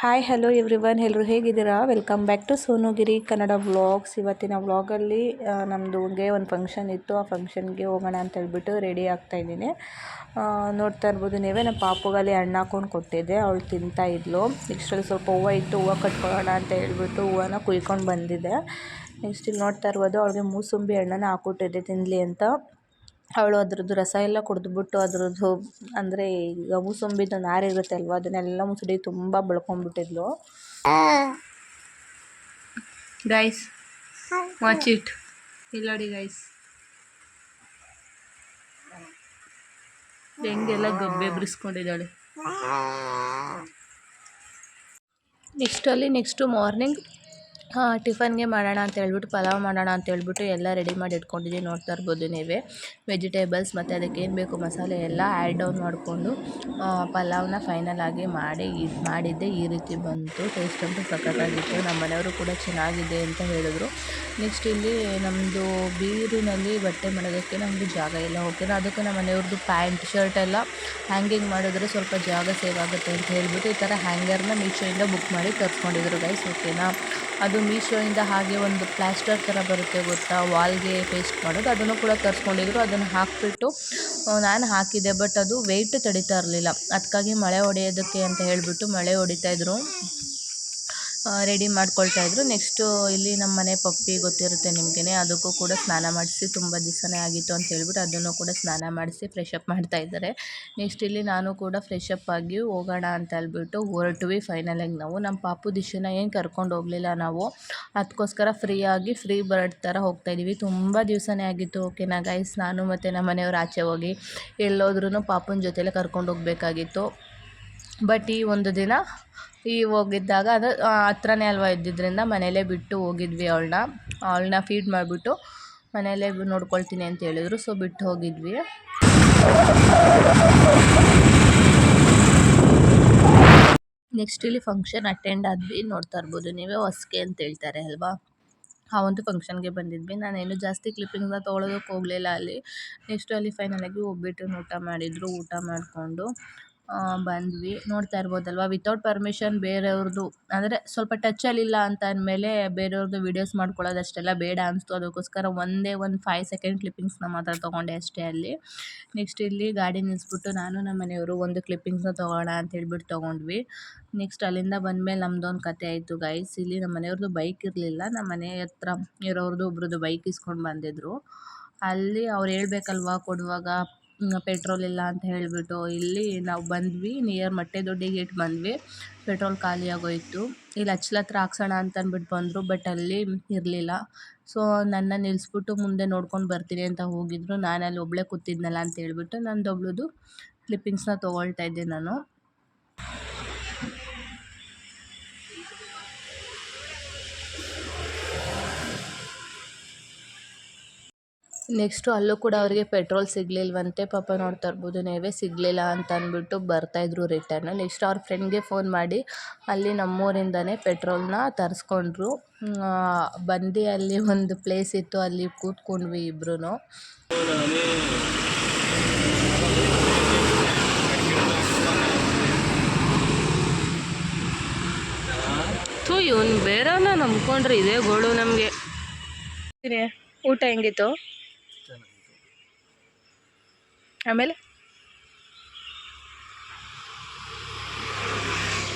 Hi hello every one ಎಲ್ಲರೂ ಹೇಗಿದ್ದೀರಾ? Welcome back to Sonugiri Kannada vlogs ಇವತ್ತಿನ ವ್ಲಾಗಲ್ಲಿ ನಮ್ಮದು ಹಂಗೆ ಒಂದು ಫಂಕ್ಷನ್ ಇತ್ತು. ಆ ಫಂಕ್ಷನ್ಗೆ ಹೋಗೋಣ ಅಂತ ಹೇಳ್ಬಿಟ್ಟು ರೆಡಿ ಆಗ್ತಾಯಿದ್ದೀನಿ ನೋಡ್ತಾ ಇರ್ಬೋದು ನೀವೇ. ನಮ್ಮ ಪಾಪುಗಲ್ಲಿ ಹಣ್ಣು ಹಾಕೊಂಡು ಕೊಟ್ಟಿದ್ದೆ. ಅವಳು ತಿಂತಾ ಇದ್ಲು. ನೆಕ್ಸ್ಟಲ್ಲಿ ಸ್ವಲ್ಪ ಹೂವು ಇತ್ತು. ಹೂವು ಕಟ್ಕೊಳ್ಳೋಣ ಅಂತ ಹೇಳ್ಬಿಟ್ಟು ಹೂವನ್ನ ಕುಯ್ಕೊಂಡು ಬಂದಿದ್ದೆ. ನೆಕ್ಸ್ಟ್ ಇಲ್ಲಿ ನೋಡ್ತಾ ಇರ್ಬೋದು, ಅವಳಿಗೆ ಮೂಸುಂಬಿ ಹಣ್ಣನ್ನು ಹಾಕ್ಕೊಟ್ಟಿದ್ದೆ ತಿನ್ನಲಿ ಅಂತ. ಅವಳು ಅದ್ರದ್ದು ರಸ ಎಲ್ಲ ಕುಡಿದ್ಬಿಟ್ಟು ಅದ್ರದ್ದು ಅಂದರೆ ಈಗ ಮೂಸಂಬಿದು ನಾರಿರುತ್ತೆ ಅಲ್ವಾ? ಅದನ್ನೆಲ್ಲ ಮುಸುಡಿ ತುಂಬ ಬಳ್ಕೊಂಡ್ಬಿಟ್ಟಿದ್ಲು. ಗೈಸ್ ವಾಚ್ ಇಟ್ ಇಲ್ಲಡಿ ಗೈಸ್ ಹೆಂಗೆಲ್ಲ ಗಬ್ಬೆ ಬಿಡಿಸ್ಕೊಂಡಿದ್ದಾಳೆ ನೆಕ್ಸ್ಟಲ್ಲಿ ನೆಕ್ಸ್ಟು ಮಾರ್ನಿಂಗ್ ಟಿಫನ್ಗೆ ಮಾಡೋಣ ಅಂತ ಹೇಳ್ಬಿಟ್ಟು, ಪಲಾವ್ ಮಾಡೋಣ ಅಂತ ಹೇಳ್ಬಿಟ್ಟು ಎಲ್ಲ ರೆಡಿ ಮಾಡಿ ಇಟ್ಕೊಂಡಿದ್ದೀನಿ ನೋಡ್ತಾ ಇರ್ಬೋದು ನೀವೇ. ವೆಜಿಟೇಬಲ್ಸ್ ಮತ್ತು ಅದಕ್ಕೆ ಏನು ಬೇಕು ಮಸಾಲೆ ಎಲ್ಲ ಆ್ಯಡ್ ಡೌನ್ ಮಾಡಿಕೊಂಡು ಪಲಾವ್ನ ಫೈನಲ್ ಆಗಿ ಮಾಡಿ, ಇದು ಮಾಡಿದ್ದೆ ಈ ರೀತಿ ಬಂತು. ಟೇಸ್ಟ್ ಅಂತೂ ಸಖತ್ತಾಗಿತ್ತು. ನಮ್ಮ ಮನೆಯವರು ಕೂಡ ಚೆನ್ನಾಗಿದೆ ಅಂತ ಹೇಳಿದ್ರು. ನೆಕ್ಸ್ಟ್ ಇಲ್ಲಿ ನಮ್ಮದು ಬೀರಿನಲ್ಲಿ ಬಟ್ಟೆ ಮಾಡೋದಕ್ಕೆ ನಮ್ಮದು ಜಾಗ ಎಲ್ಲ ಓಕೆನಾ ಅದಕ್ಕೆ ನಮ್ಮ ಮನೆಯವ್ರದ್ದು ಪ್ಯಾಂಟ್ ಶರ್ಟ್ ಎಲ್ಲ ಹ್ಯಾಂಗಿಂಗ್ ಮಾಡಿದ್ರೆ ಸ್ವಲ್ಪ ಜಾಗ ಸೇವ್ ಆಗುತ್ತೆ ಅಂತ ಹೇಳಿಬಿಟ್ಟು ಈ ಥರ ಹ್ಯಾಂಗರ್ನ ಮೀಶೋಯಿಂದ ಬುಕ್ ಮಾಡಿ ತರಿಸ್ಕೊಂಡಿದ್ರು ಗೈಸ್ ಓಕೆನಾ ಅದು ಮೀಶೋಯಿಂದ ಹಾಗೆ ಒಂದು ಪ್ಲಾಸ್ಟರ್ ಥರ ಬರುತ್ತೆ ಗೊತ್ತಾ? ವಾಲ್ಗೆ ಪೇಸ್ಟ್ ಮಾಡೋದು. ಅದನ್ನು ಕೂಡ ತರಿಸ್ಕೊಂಡಿದ್ರು. ಅದನ್ನು ಹಾಕಿಬಿಟ್ಟು ನಾನು ಹಾಕಿದೆ. ಬಟ್ ಅದು ವೆಯ್ಟ್ ತಡೀತಾ ಇರಲಿಲ್ಲ. ಅದಕ್ಕಾಗಿ ಮಳೆ ಹೊಡೆಯೋದಕ್ಕೆ ಅಂತ ಹೇಳಿಬಿಟ್ಟು ಮಳೆ ಹೊಡಿತಾಯಿದ್ರು ರೆಡಿ ಮಾಡ್ಕೊಳ್ತಾ ಇದ್ರು. ನೆಕ್ಸ್ಟು ಇಲ್ಲಿ ನಮ್ಮ ಮನೆ ಪಪ್ಪಿ ಗೊತ್ತಿರುತ್ತೆ ನಿಮಗೇ ಅದಕ್ಕೂ ಕೂಡ ಸ್ನಾನ ಮಾಡಿಸಿ ತುಂಬ ದಿವಸನೇ ಆಗಿತ್ತು ಅಂತ ಹೇಳ್ಬಿಟ್ಟು ಅದನ್ನು ಕೂಡ ಸ್ನಾನ ಮಾಡಿಸಿ ಫ್ರೆಶ್ ಅಪ್ ಮಾಡ್ತಾ ಇದ್ದಾರೆ. ನೆಕ್ಸ್ಟ್ ಇಲ್ಲಿ ನಾನು ಕೂಡ ಫ್ರೆಶ್ ಅಪ್ ಆಗಿ ಹೋಗೋಣ ಅಂತ ಹೇಳ್ಬಿಟ್ಟು ಹೊರಟ್ವಿ ಫೈನಲಾಗಿ ನಾವು. ನಮ್ಮ ಪಾಪು ದಿಶನ ಏನು ಕರ್ಕೊಂಡು ಹೋಗಲಿಲ್ಲ ನಾವು. ಅದಕ್ಕೋಸ್ಕರ ಫ್ರೀಯಾಗಿ ಫ್ರೀ ಬರ್ಡ್ ಥರ ಹೋಗ್ತಾಯಿದ್ದೀವಿ ತುಂಬ ದಿವಸನೇ ಆಗಿತ್ತು. ಓಕೆನಾ ಗೈಸ್ ನಾನು ಮತ್ತು ನಮ್ಮ ಮನೆಯವ್ರು ಆಚೆ ಹೋಗಿ ಎಲ್ಲೋದ್ರೂ ಪಾಪುನ ಜೊತೆಲೇ ಕರ್ಕೊಂಡು ಹೋಗಬೇಕಾಗಿತ್ತು. ಬಟ್ ಈ ಒಂದು ದಿನ ಈ ಹೋಗಿದ್ದಾಗ ಅದು ಹತ್ರನೇ ಅಲ್ವಾ ಇದ್ದಿದ್ದರಿಂದ ಮನೆಯಲ್ಲೇ ಬಿಟ್ಟು ಹೋಗಿದ್ವಿ ಅವಳನ್ನ. ಅವಳನ್ನ ಫೀಡ್ ಮಾಡಿಬಿಟ್ಟು ಮನೆಯಲ್ಲೇ ನೋಡ್ಕೊಳ್ತೀನಿ ಅಂತ ಹೇಳಿದ್ರು. ಸೊ ಬಿಟ್ಟು ಹೋಗಿದ್ವಿ. ನೆಕ್ಸ್ಟ್ ಇಲ್ಲಿ ಫಂಕ್ಷನ್ ಅಟೆಂಡ್ ಆದ್ವಿ. ನೋಡ್ತಾ ಇರ್ಬೋದು. ನೀವೇ ಹೊಸ್ಕೆ ಅಂತ ಹೇಳ್ತಾರೆ ಅಲ್ವಾ? ಆ ಒಂದು ಫಂಕ್ಷನ್ಗೆ ಬಂದಿದ್ವಿ. ನಾನೇನು ಜಾಸ್ತಿ ಕ್ಲಿಪ್ಪಿಂಗ್ನ ತೊಗೊಳೋದಕ್ಕೆ ಹೋಗಲಿಲ್ಲ ಅಲ್ಲಿ. ನೆಕ್ಸ್ಟು ಅಲ್ಲಿ ಫೈನಲಾಗಿ ಹೋಗ್ಬಿಟ್ಟು ಊಟ ಮಾಡಿದರು. ಊಟ ಮಾಡಿಕೊಂಡು ಬಂದ್ವಿ. ನೋಡ್ತಾ ಇರ್ಬೋದಲ್ವ? ವಿತೌಟ್ ಪರ್ಮಿಷನ್ ಬೇರೆಯವ್ರದ್ದು ಅಂದರೆ ಸ್ವಲ್ಪ ಟಚಲ್ಲಿಲ್ಲ ಅಂತ ಅಂದಮೇಲೆ ಬೇರೆಯವ್ರದ್ದು ವೀಡಿಯೋಸ್ ಮಾಡ್ಕೊಳ್ಳೋದು ಅಷ್ಟೆಲ್ಲ ಬೇಡ ಅನಿಸ್ತು. ಅದಕ್ಕೋಸ್ಕರ ಒಂದೇ ಒಂದು ಫೈವ್ ಸೆಕೆಂಡ್ ಕ್ಲಿಪ್ಪಿಂಗ್ಸ್ನ ಮಾತ್ರ ತೊಗೊಂಡೆ ಅಷ್ಟೇ ಅಲ್ಲಿ. ನೆಕ್ಸ್ಟ್ ಇಲ್ಲಿ ಗಾಡಿ ನಿಲ್ಲಿಸ್ಬಿಟ್ಟು ನಾನು ನಮ್ಮ ಮನೆಯವರು ಒಂದು ಕ್ಲಿಪ್ಪಿಂಗ್ಸ್ನ ತೊಗೊಳ ಅಂತ ಹೇಳ್ಬಿಟ್ಟು ತೊಗೊಂಡ್ವಿ. ನೆಕ್ಸ್ಟ್ ಅಲ್ಲಿಂದ ಬಂದಮೇಲೆ ನಮ್ಮದೊಂದು ಕತೆ ಆಯಿತು ಗೈಸ್ ಇಲ್ಲಿ ನಮ್ಮ ಮನೆಯವ್ರದ್ದು ಬೈಕ್ ಇರಲಿಲ್ಲ. ನಮ್ಮ ಮನೆ ಹತ್ರ ಇರೋರ್ದು ಒಬ್ರದ್ದು ಬೈಕ್ ಇಸ್ಕೊಂಡು ಬಂದಿದ್ದರು ಅಲ್ಲಿ ಅವ್ರು ಹೇಳ್ಬೇಕಲ್ವ ಕೊಡುವಾಗ? ಪೆಟ್ರೋಲ್ ಇಲ್ಲ ಅಂತ ಹೇಳಿಬಿಟ್ಟು ಇಲ್ಲಿ ನಾವು ಬಂದ್ವಿ, ನಿಯರ್ ದೊಡ್ಡಿ ಗೇಟ್ ಬಂದ್ವಿ. ಪೆಟ್ರೋಲ್ ಖಾಲಿ ಆಗೋಯಿತು. ಇಲ್ಲಿ ಹಚ್ಲ ಹತ್ರ ಹಾಕ್ಸೋಣ ಅಂತ ಅಂದ್ಬಿಟ್ಟು ಬಂದರು, ಬಟ್ ಅಲ್ಲಿ ಇರಲಿಲ್ಲ. ಸೊ ನನ್ನ ನಿಲ್ಲಿಸ್ಬಿಟ್ಟು ಮುಂದೆ ನೋಡ್ಕೊಂಡು ಬರ್ತೀನಿ ಅಂತ ಹೋಗಿದ್ರು. ನಾನು ಅಲ್ಲಿ ಒಬ್ಬಳೇ ಕೂತಿದ್ನಲ್ಲ ಅಂತ ಹೇಳ್ಬಿಟ್ಟು ನಂದು ಒಬ್ಳದು ಕ್ಲಿಪ್ಪಿಂಗ್ಸ್ನ ತೊಗೊಳ್ತಾ ಇದ್ದೆ ನಾನು. ನೆಕ್ಸ್ಟು ಅಲ್ಲೂ ಕೂಡ ಅವರಿಗೆ ಪೆಟ್ರೋಲ್ ಸಿಗಲಿಲ್ವಂತೆ ಪಾಪ ನೋಡ್ತಾ ಇರ್ಬೋದು ನೀವೇ ಸಿಗಲಿಲ್ಲ ಅಂತ ಅಂದ್ಬಿಟ್ಟು ಬರ್ತಾಯಿದ್ರು ರಿಟರ್ನ್. ನೆಕ್ಸ್ಟ್ ಅವ್ರ ಫ್ರೆಂಡ್ಗೆ ಫೋನ್ ಮಾಡಿ ಅಲ್ಲಿ ನಮ್ಮೂರಿಂದನೇ ಪೆಟ್ರೋಲ್ನ ತರಿಸ್ಕೊಂಡ್ರು. ಬಂದು ಅಲ್ಲಿ ಒಂದು ಪ್ಲೇಸ್ ಇತ್ತು ಅಲ್ಲಿ ಕೂತ್ಕೊಂಡ್ವಿ ಇಬ್ರು ಥೂ ಇವನು ಬೇರೆಯವ್ರನ್ನ ನಂಬ್ಕೊಂಡ್ರೆ ಇದೇ ಗೋಳು ನಮಗೆ. ಊಟ ಹೆಂಗಿತ್ತು? ಆಮೇಲೆ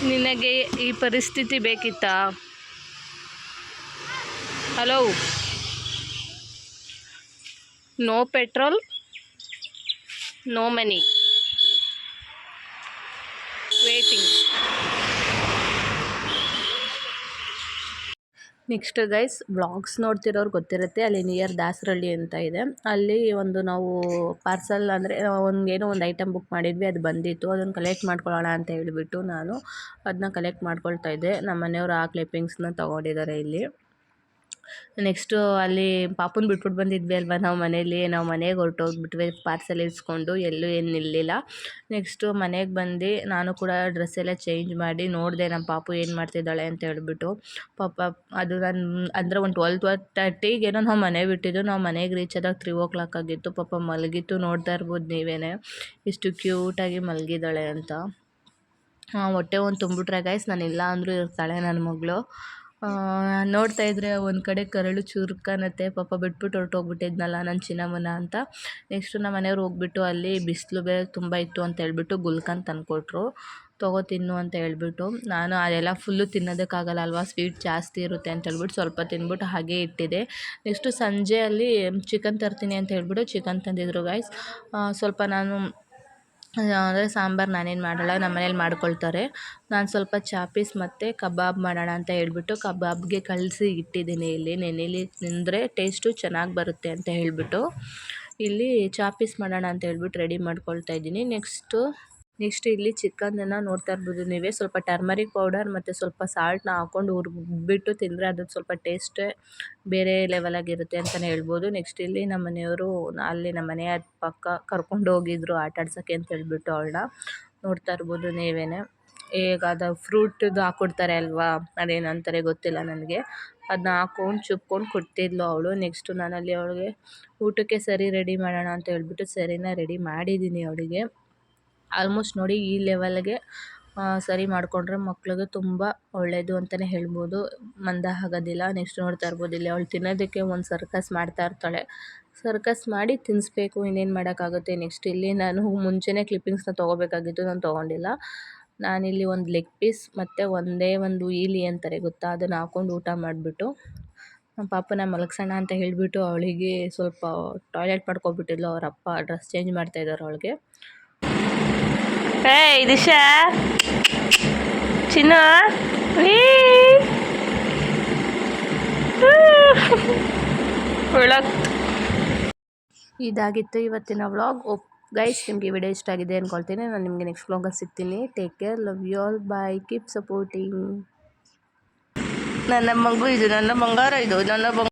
ನಿನಗೆ ಈ ಪರಿಸ್ಥಿತಿ ಬೇಕಿತ್ತಾ? Hello no petrol no money next guys blogs ನೋಡ್ತಿರೋರು ಗೊತ್ತಿರುತ್ತೆ. ಅಲ್ಲಿ ನಿಯರ್ ದಾಸರಳ್ಳಿ ಅಂತ ಇದೆ. ಅಲ್ಲಿ ಒಂದು ನಾವು ಪಾರ್ಸಲ್ ಅಂದರೆ ಒಂದು ಏನೋ ಒಂದು ಐಟಮ್ ಬುಕ್ ಮಾಡಿದ್ವಿ, ಅದು ಬಂದಿತ್ತು. ಅದನ್ನು ಕಲೆಕ್ಟ್ ಮಾಡ್ಕೊಳ್ಳೋಣ ಅಂತ ಹೇಳಿಬಿಟ್ಟು ನಾನು ಅದನ್ನ ಕಲೆಕ್ಟ್ ಮಾಡ್ಕೊಳ್ತಾ ಇದ್ದೆ. ನಮ್ಮ ಮನೆಯವರು ಆ ಕ್ಲಿಪ್ಪಿಂಗ್ಸ್ನ ತೊಗೊಂಡಿದ್ದಾರೆ ಇಲ್ಲಿ. ನೆಕ್ಸ್ಟು ಅಲ್ಲಿ ಪಾಪುನ ಬಿಟ್ಬಿಟ್ಟು ಬಂದಿದ್ವಿ ಅಲ್ವಾ ನಾವು ಮನೇಲಿ ನಾವು ಮನೆಗೆ ಹೊರಟೋಗ್ಬಿಟ್ವಿ ಪಾರ್ಸೆಲ್ ಇಸ್ಕೊಂಡು, ಎಲ್ಲೂ ಏನು ನಿಲ್ಲಿಲ್ಲ. ನೆಕ್ಸ್ಟು ಮನೆಗೆ ಬಂದು ನಾನು ಕೂಡ ಡ್ರೆಸ್ ಎಲ್ಲ ಚೇಂಜ್ ಮಾಡಿ ನೋಡಿದೆ ನಮ್ಮ ಪಾಪು ಏನು ಮಾಡ್ತಿದ್ದಾಳೆ ಅಂತ ಹೇಳ್ಬಿಟ್ಟು, ಪಾಪ ಅದು ನನ್ನ ಅಂದರೆ ಒಂದು ಟ್ವೆಲ್ ಟ್ವೆಲ್ ತರ್ಟಿಗೇನೋ ನಾವು ಮನೆ ಬಿಟ್ಟಿದ್ದು, ನಾವು ಮನೆಗೆ ರೀಚ್ ಆದಾಗ ತ್ರೀ ಓ ಕ್ಲಾಕ್ ಆಗಿತ್ತು, ಪಾಪ ಮಲಗಿತ್ತು, ನೋಡ್ತಾ ಇರ್ಬೋದು ನೀವೇ ಇಷ್ಟು ಕ್ಯೂಟಾಗಿ ಮಲಗಿದ್ದಾಳೆ ಅಂತ. ಹೊಟ್ಟೆ ಒಂದು ತುಂಬಿಟ್ರೆ ನಾನು ಇಲ್ಲ ಅಂದರೂ ಇರ್ತಾಳೆ ನನ್ನ ಮಗಳು. ನೋಡ್ತಾ ಇದ್ರೆ ಒಂದು ಕಡೆ ಕರಳು ಚುರುಕನ್ನತ್ತೆ ಪಾಪ ಬಿಟ್ಬಿಟ್ಟು ಹೊರ್ಟೋಗ್ಬಿಟ್ಟಿದ್ನಲ್ಲ ನನ್ನ ಚಿನ್ನಮ್ಮನ ಅಂತ. ನೆಕ್ಸ್ಟು ನಮ್ಮ ಮನೆಯವ್ರು ಹೋಗ್ಬಿಟ್ಟು ಅಲ್ಲಿ ಬಿಸಿಲು ಬೇರೆ ತುಂಬ ಇತ್ತು ಅಂತ ಹೇಳ್ಬಿಟ್ಟು ಗುಲ್ಕನ್ ತಂದುಕೊಟ್ರು. ತಗೋ ತಿನ್ನು ಅಂತ ಹೇಳ್ಬಿಟ್ಟು. ನಾನು ಅದೆಲ್ಲ ಫುಲ್ಲು ತಿನ್ನೋದಕ್ಕಾಗಲ್ಲ ಅಲ್ವಾ? ಸ್ವೀಟ್ ಜಾಸ್ತಿ ಇರುತ್ತೆ ಅಂತ ಹೇಳ್ಬಿಟ್ಟು ಸ್ವಲ್ಪ ತಿಂದ್ಬಿಟ್ಟು ಹಾಗೆ ಇಟ್ಟಿದೆ. ನೆಕ್ಸ್ಟು ಸಂಜೆ ಅಲ್ಲಿ ಚಿಕನ್ ತರ್ತೀನಿ ಅಂತ ಹೇಳ್ಬಿಟ್ಟು ಚಿಕನ್ ತಂದಿದ್ರು ಗಾಯ್ಸ್ ಸ್ವಲ್ಪ ನಾನು ಅಂದರೆ ಸಾಂಬಾರು ನಾನೇನು ಮಾಡಲ್ಲ ನಮ್ಮ ಮನೇಲಿ ಮಾಡ್ಕೊಳ್ತಾರೆ. ನಾನು ಸ್ವಲ್ಪ ಚಾಪೀಸ್ ಮತ್ತು ಕಬಾಬ್ ಮಾಡೋಣ ಅಂತ ಹೇಳ್ಬಿಟ್ಟು ಕಬಾಬ್ಗೆ ಕಲಸಿ ಇಟ್ಟಿದ್ದೀನಿ ಇಲ್ಲಿ. ನೆನೆಯಲ್ಲಿ ತಿಂದರೆ ಟೇಸ್ಟು ಚೆನ್ನಾಗಿ ಬರುತ್ತೆ ಅಂತ ಹೇಳಿಬಿಟ್ಟು. ಇಲ್ಲಿ ಚಾಪೀಸ್ ಮಾಡೋಣ ಅಂತ ಹೇಳ್ಬಿಟ್ಟು ರೆಡಿ ಮಾಡ್ಕೊಳ್ತಾ ಇದ್ದೀನಿ. ನೆಕ್ಸ್ಟು ನೆಕ್ಸ್ಟ್ ಇಲ್ಲಿ ಚಿಕನನ್ನು ನೋಡ್ತಾ ಇರ್ಬೋದು ನೀವೇ. ಸ್ವಲ್ಪ ಟರ್ಮರಿಕ್ ಪೌಡರ್ ಮತ್ತು ಸ್ವಲ್ಪ ಸಾಲ್ಟ್ನ ಹಾಕ್ಕೊಂಡು ಹುರ್ಬಿಟ್ಟು ತಿಂದರೆ ಅದು ಸ್ವಲ್ಪ ಟೇಸ್ಟೇ ಬೇರೆ ಲೆವೆಲಾಗಿರುತ್ತೆ ಅಂತಲೇ ಹೇಳ್ಬೋದು. ನೆಕ್ಸ್ಟ್ ಇಲ್ಲಿ ನಮ್ಮ ಮನೆಯವರು ಅಲ್ಲಿ ನಮ್ಮ ಮನೆಯ ಪಕ್ಕ ಕರ್ಕೊಂಡು ಹೋಗಿದ್ರು ಆಟ ಆಡ್ಸೋಕ್ಕೆ ಅಂತ ಹೇಳ್ಬಿಟ್ಟು ಅವಳನ್ನ ನೋಡ್ತಾ ಇರ್ಬೋದು ನೀವೇ ಈಗ ಅದು ಫ್ರೂಟದು ಹಾಕ್ಕೊಡ್ತಾರೆ ಅಲ್ವಾ? ಅದೇನಂತಾರೆ ಗೊತ್ತಿಲ್ಲ ನನಗೆ. ಅದನ್ನ ಹಾಕೊಂಡು ಚುಪ್ಕೊಂಡು ಕೊಡ್ತಿದ್ಲು ಅವಳು. ನೆಕ್ಸ್ಟು ನಾನಲ್ಲಿ ಅವಳಿಗೆ ಊಟಕ್ಕೆ ಸರಿ ರೆಡಿ ಮಾಡೋಣ ಅಂತ ಹೇಳ್ಬಿಟ್ಟು ಸರಿನ ರೆಡಿ ಮಾಡಿದ್ದೀನಿ ಅವಳಿಗೆ. ಆಲ್ಮೋಸ್ಟ್ ನೋಡಿ ಈ ಲೆವೆಲ್ಗೆ ಸರಿ ಮಾಡಿಕೊಂಡ್ರೆ ಮಕ್ಳಿಗೆ ತುಂಬ ಒಳ್ಳೆಯದು ಅಂತಲೇ ಹೇಳ್ಬೋದು. ಮಂದ ಆಗೋದಿಲ್ಲ ನೆಕ್ಸ್ಟ್ ನೋಡ್ತಾ ಇರ್ಬೋದು. ಇಲ್ಲಿ ಅವಳು ತಿನ್ನೋದಕ್ಕೆ ಒಂದು ಸರ್ಕಸ್ ಮಾಡ್ತಾ ಇರ್ತಾಳೆ. ಸರ್ಕಸ್ ಮಾಡಿ ತಿನ್ನಿಸ್ಬೇಕು ಇನ್ನೇನು ಮಾಡೋಕ್ಕಾಗುತ್ತೆ ನೆಕ್ಸ್ಟ್ ಇಲ್ಲಿ ನಾನು ಮುಂಚೆನೇ ಕ್ಲಿಪ್ಪಿಂಗ್ಸ್ನ ತೊಗೋಬೇಕಾಗಿತ್ತು, ನಾನು ತೊಗೊಂಡಿಲ್ಲ. ನಾನಿಲ್ಲಿ ಒಂದು ಲೆಗ್ ಪೀಸ್ ಮತ್ತು ಒಂದೇ ಒಂದು ಈಲಿ ಅಂತಾರೆ ಗೊತ್ತಾ, ಅದನ್ನು ಹಾಕ್ಕೊಂಡು ಊಟ ಮಾಡಿಬಿಟ್ಟು, ನಮ್ಮ ಪಾಪನ ಮಲಗ್ಸೋಣ ಅಂತ ಹೇಳಿಬಿಟ್ಟು ಅವಳಿಗೆ ಸ್ವಲ್ಪ ಟಾಯ್ಲೆಟ್ ಮಾಡ್ಕೊಬಿಟ್ಟಿದ್ಲು, ಅವ್ರ ಅಪ್ಪ ಡ್ರೆಸ್ ಚೇಂಜ್ ಮಾಡ್ತಾಯಿದ್ದಾರೆ ಅವಳಿಗೆ. ಏಯ್ ದಿಶಾ ಚಿನ್ನ ಇದಾಗಿತ್ತು ಇವತ್ತಿನ ವ್ಲಾಗ್. ಓಪ್ ಗೈಸ್ ನಿಮಗೆ ವಿಡಿಯೋ ಇಷ್ಟ ಆಗಿದೆ ಅಂದ್ಕೊಳ್ತೀನಿ ನಾನು ನಿಮಗೆ ನೆಕ್ಸ್ಟ್ ವ್ಲಾಗಲ್ಲಿ ಸಿಗ್ತೀನಿ. Take care love you all bye keep supporting ನನ್ನ ಮಗು ಇದು ನನ್ನ ಬಂಗಾರ ಇದು ನನ್ನ ಬಂಗಾರ